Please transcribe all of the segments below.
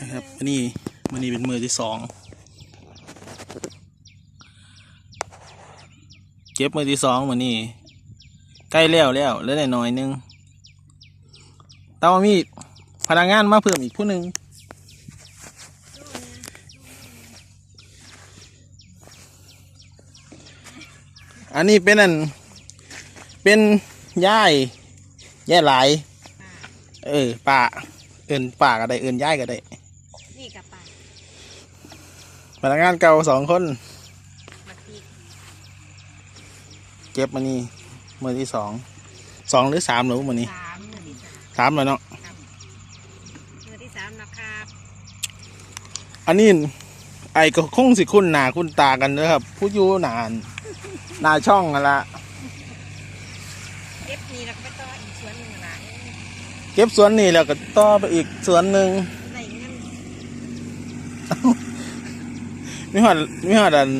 นะครับอันนี้มันนี่เป็นมือที่สองเก็บมือที่สองมันนี่ใกล้แล้วแล้วเหลือได้หน่อยนึงแต่ว่ามีพนักงานมาเพิ่มอีกผู้หนึ่งอันนี้เป็นอันเป็นย่ายย่ายหลาย เออป่าเอินป่าก็ได้ เอินย่ายก็ได้ พนักงานเก่าสองคนมาตีเก็บมานี่มือที่สอง สองหรือสามหรือมือนี้สามมือที่สามสามแล้วเนาะมือที่สามนะครับอันนี้ไอ้ก็คงสิคุณหนาคุณตากันเด้อครับ ผู้อยู่นานหนาช่องนั่นละเอฟนี่เราก็ไปต่ออีกสวนหนึ่งนะเก็บสวนนี่แล้วก็ต่อไปอีกสวนหนึ่งใส่เงิน มีหอดมีหอดอัน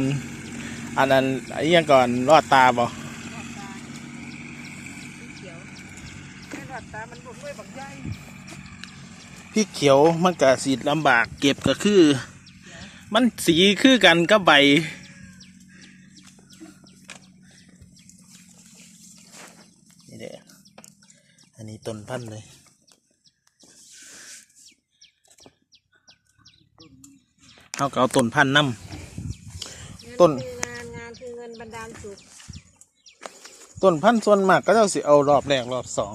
อันนั้นไอ้ยังก่อนรอดตาบ่รอดตาเขียวไม่รอดตามันบุกด้วยบักใหญ่พี่เขียวมันก็สีลำบาก เก็บก็คือ มันสีคือกันกับใบนี่เด้ออันนี้ต้นพันธุ์เลย เอาก็เอาต้นพันธุ์นำต้นเงิคืองานงานคือเงินบรรดาลสุขต้นพันธุ์ส่วนมากก็จะสิเอารอบแรกรอบสอง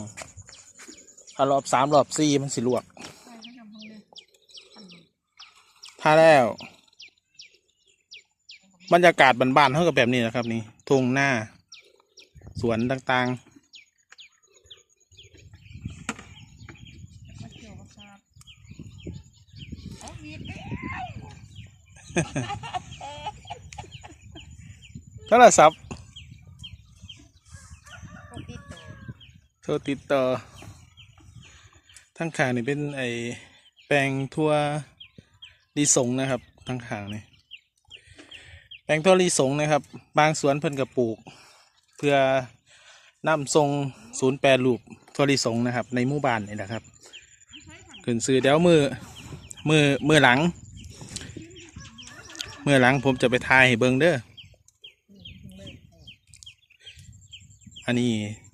ถ้ารอบสามรอบสี่มันสิลวกใช่ให้ทำห้องเลยถ้าแล้ว บรรยากาศบ้านๆเท่ากับแบบนี้นะครับ นี่ทุ่งหน้า สวนต่างมาเกี่ยวกับชาบเอามีดเด้ ๆ โทรศัพท์พวกติดต่อโทรติดต่อทั้งขางนี่เป็นไอแปลงทั่วลีสงนะครับทั้งขางนี่แปลงทั่วลีสงนะครับ บางสวนเพิ่นกับปลูก เพื่อนำทรงศูนย์แปรรูปทั่วลีสงนะครับ ในหมู่บ้านนี่นะครับขึ้นซื้อเดี๋ยวมือมือมือหลัง เมื่อหลังผมจะไปทายเบิงเด้อ อันนี้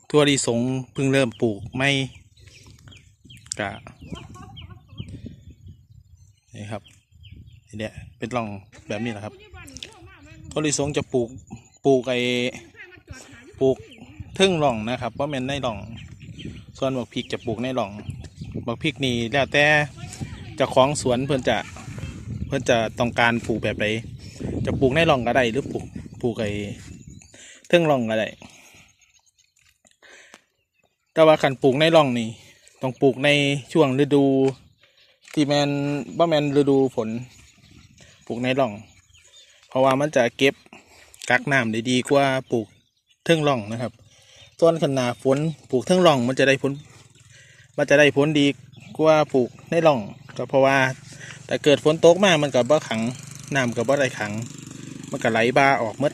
ทั่วลิสงเพิ่งเริ่มปลูกไม่กะนี่ครับนี่แหละเป็นร่องแบบนี้แหละครับทั่วลิสงจะปลูกปลูกไอปลูกทึ่งร่องนะครับว่าแม่นในร่อง ส่วนบักพริกจะปลูกในร่องบักพริกนี่แล้วแต่จะของสวนเพื่อนจะ เพื่อนจะต้องการปลูกแบบไหนจะปลูกในร่องก็ได้หรือปลูกปลูกไอทึ่งร่องก็ได้แต่ว่าขันปลูกในร่องนี่ต้องปลูกในช่วงฤดูที่แมนบ่แมนฤดูฝนปลูกในร่อง เพราะว่ามันจะเก็บกักน้ำได้ดีกว่าปลูกเทิงร่องนะครับส่วนขนาฝนปลูกเทิงร่องมันจะได้ผลมันจะได้ผลดีกว่าปลูกในร่องก็เพราะว่า แต่เกิดฝนตกมามันกับบ่ขังน้ำกับบ่ได้ขัง มันก็ไหลบาออกมด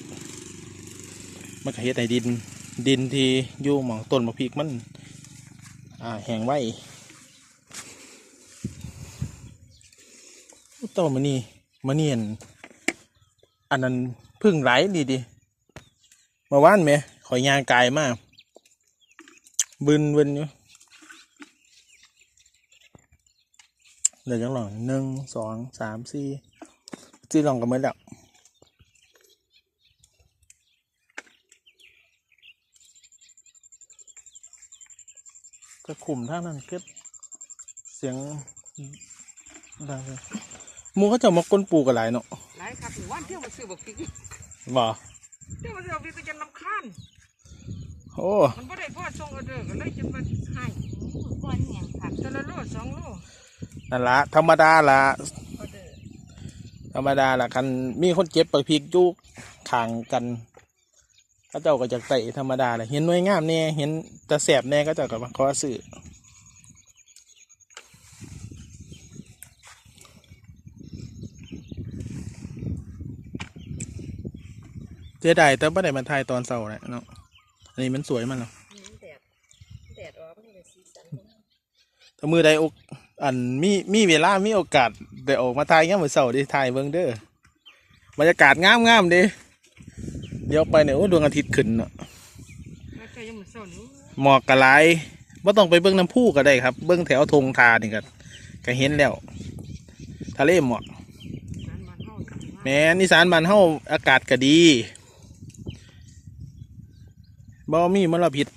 มันก็เฮ็ดให้ดิน ดินที่อยู่หมองต้นมะพริกมันอ่าแห้งไว้ต้นมันนี่มันเนียนอันนั้นพึ่งไหลดีดีมาว่านไหมขอยยางกายมากบึนบึนอยู่ เหลือจังหล่องหนึ่งสองสามสี่สี่หล่องก็ไม่แล้วก็ขุมทางนั้นเก็บเสียงดังเลยหมูเขาจะมากก้นปูกันหลายเนาะหลายครับหรือว่าเที่ยวมาซื้อบักพริกบ่เที่ยวมาซื้อบักพริกก็จะนำข้านโอ้มันไม่ได้พ่อส่งออเดอร์ก็เลยจะมาให้ก้อนเนี่ยผักแต่ละโลสองโล นั่นละธรรมดาละออเดอร์ธรรมดาละคันมีคนเจ็บไปพริกอยุกขางกันเขาเจ้าก็จะเตะธรรมดาเลยเห็นหน่วยงามแน่เห็นจะแสบแน่ก็เจะกับมาขอซื้อเจ๊ได้แต่ไม่ได้มาถ่ายตอนเสาร์แหละเนาะอันนี้มันสวยมันเนาะแดดแดดออกมันเลยสีสันถ้ามือใดอก อันมีมีเวลา มีโอกาสได้ออกมาถ่ายเงี้ยามมือเสาร์ดิถ่ายเบิ่งเด้อบรรยากาศงามงามๆเด้เดี๋ยวไปเนี่ยโอ้ดวงอาทิตย์ขึ้นเนาะแล้วก็ยังมันเศร้าหนูหมอกกะหลายบ่ต้องไปเบิ่งน้ำพุก็ได้ครับ เบิ่งแถวธงทานี่ก็ก็เห็นแล้ว ทะเลหมอกนั้นมันเฮาแม้นอีสานบ้านเฮาอากาศก็ดีบ่มีมลพิษ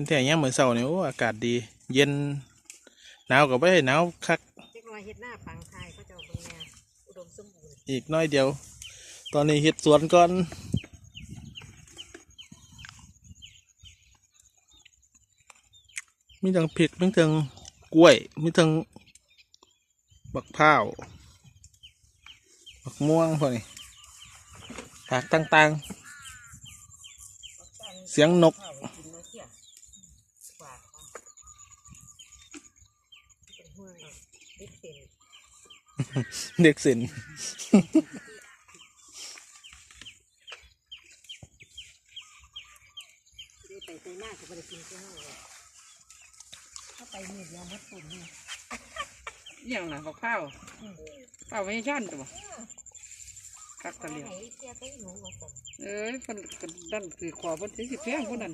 เป็นแต่ยามมื้อเช้านี่โอ้อากาศดี เย็นหนาวก็บ่ได้หนาวคักเด็กน้อยเฮ็ดหน้าปังไทยเขาเจ้าเบิ่งแน่อุดมสมบูรณ์อีกหน้อยเดียว ตอนนี้เฮ็ดสวนก่อนมีทั้งพริกมีทั้งกล้วยมีทั้งบักพร้าวบักม่วงพวกนี้ผักต่างๆ เสียงนก ข้าวไว้กินมาเที่ยฝากเขาเป็นห่วงเอาเด็กเป็น เด็กสินได้ไปไสหน้าก็บ่ได้กินเจ้าเลยเข้าไปมีดยามัดตุ่มนี่อย่างน่ะบักข้าวข้าวไม่ชั่นตัวคักตะไหนเลียวเสียไปหนูว่าซั่นเอ้ยคนคนดันคือขอเพิ่นสิสิแพงพุ่นนั่น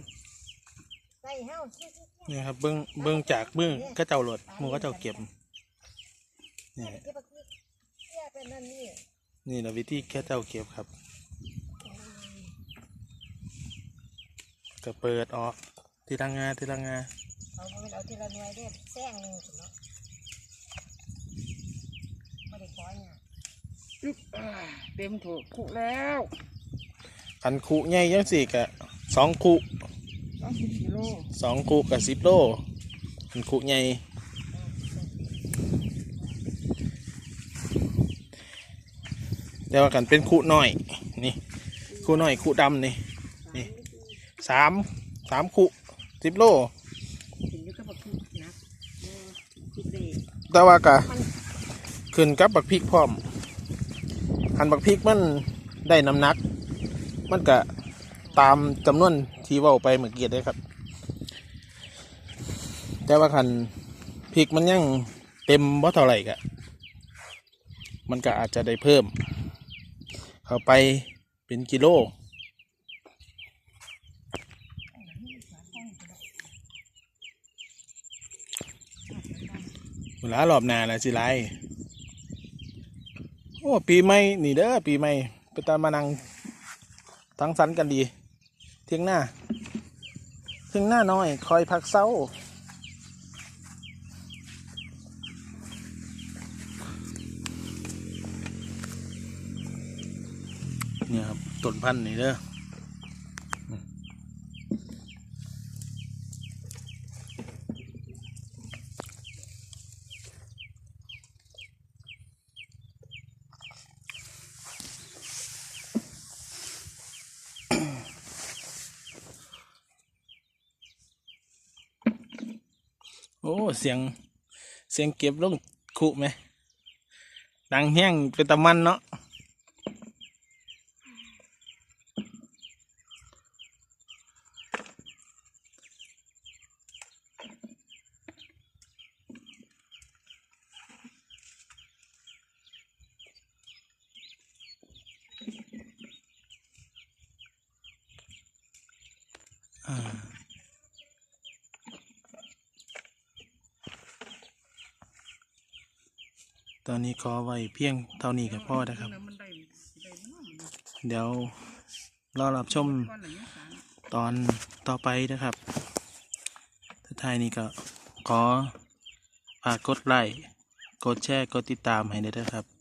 ใส่เฮาเสียนี่ครับเบิ้งเบิ้งจากเบิ้งก็เจ้าหลดหมูก็เจ้าเก็บนี่ๆเก็บบักพริกเสีย เป็นนั่นนี่นี่แหละวิธีแค่เจ้าเก็บครับก็เปิดออกทีละงาทีละงาเอาบ่แม่นเอาทีละหน่วยเด้อแซงหนึงพุ่นเนาะบ่ได้ขอหยังอึ๊บอ่าเต็มโถคุแล้วคันคุใหญ่ยังสี่กะสองคุต้องสิบกิโลสองคุกับสิบโลคันคุใหญ่ แต่ว่ากันเป็นคุน้อยนี่คุน้อยคุดำนี่นี่สามสามคุสิบโลแต่ว่ากะขึ้นกับบักพริกพร้อมหันบักพริกมันได้น้ำหนัก มันกะตามจำนวนที่ว่าไปเมื่อกี้เลยครับ แต่ว่าคันพริกมันยังเต็มบ่เท่าไหร่กะมันก็อาจจะได้เพิ่ม เข้าไปเป็นกิโลเวลารอบหน้านะสิไรโอ้ปีใหม่นี่เด้อปีใหม่ไปตามมานังทั้งสันกันดี เที่ยงหน้า เที่ยงหน้าน้อย คอยพักเศร้า เนี่ยครับ ต้นพันธุ์นี่เด้ออืมโอ้ เสียง เสียงเก็บลงคุไหม ดังแห้งเป็นตะมันเนาะ ตอนนี้ขอไว้เพียงเท่านี้กับพ่อนะครับ เดี๋ยวรอรับชมตอนต่อไปนะครับถ้าท้ายนี้ก็ขอฝากกดไลค์ กดแชร์ กดติดตามให้ด้วยนะครับ